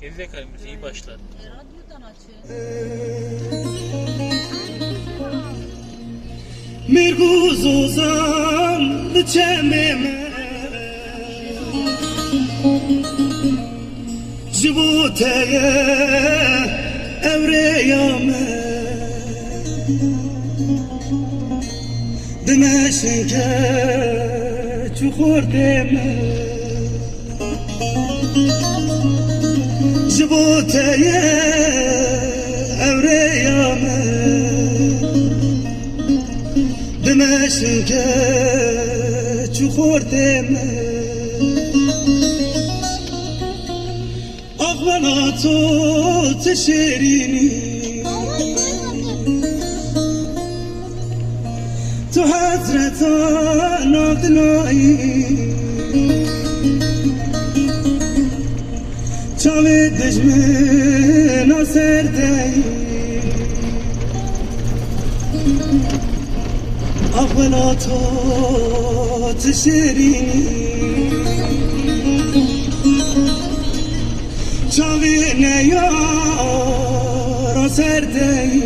Gerizekalı müziği başla. E, radyodan açın. Mirguz ozan çememe Cibuteye evreyame Dimeşinke çukur deme Cibuteye evreyame Demesin ki çukur deme. Akbana tut şirini. Tu Çalı düşmün o serdeyi Aklın otu şirini. Çalı ne yar o serdeyi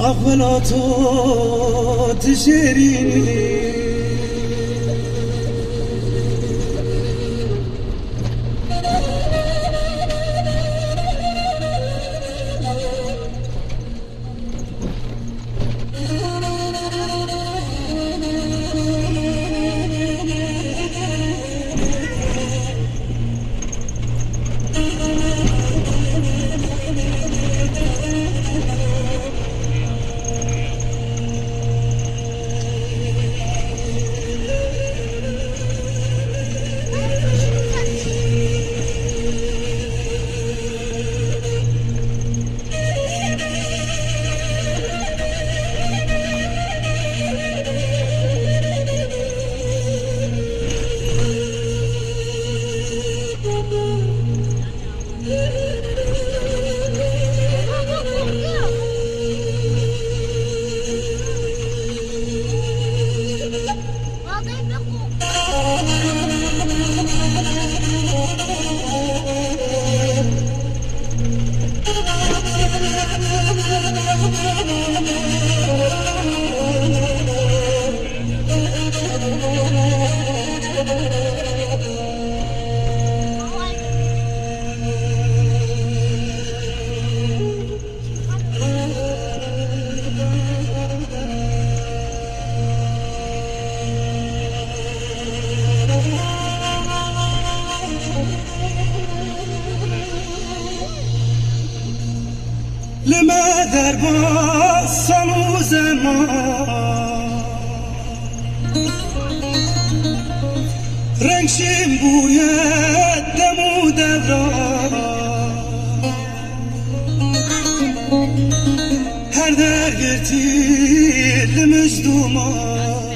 Aklın otu şirini. لما درب صنو زمان رنگ شیم بوید دمو دوران هر در گرتی لمجدومان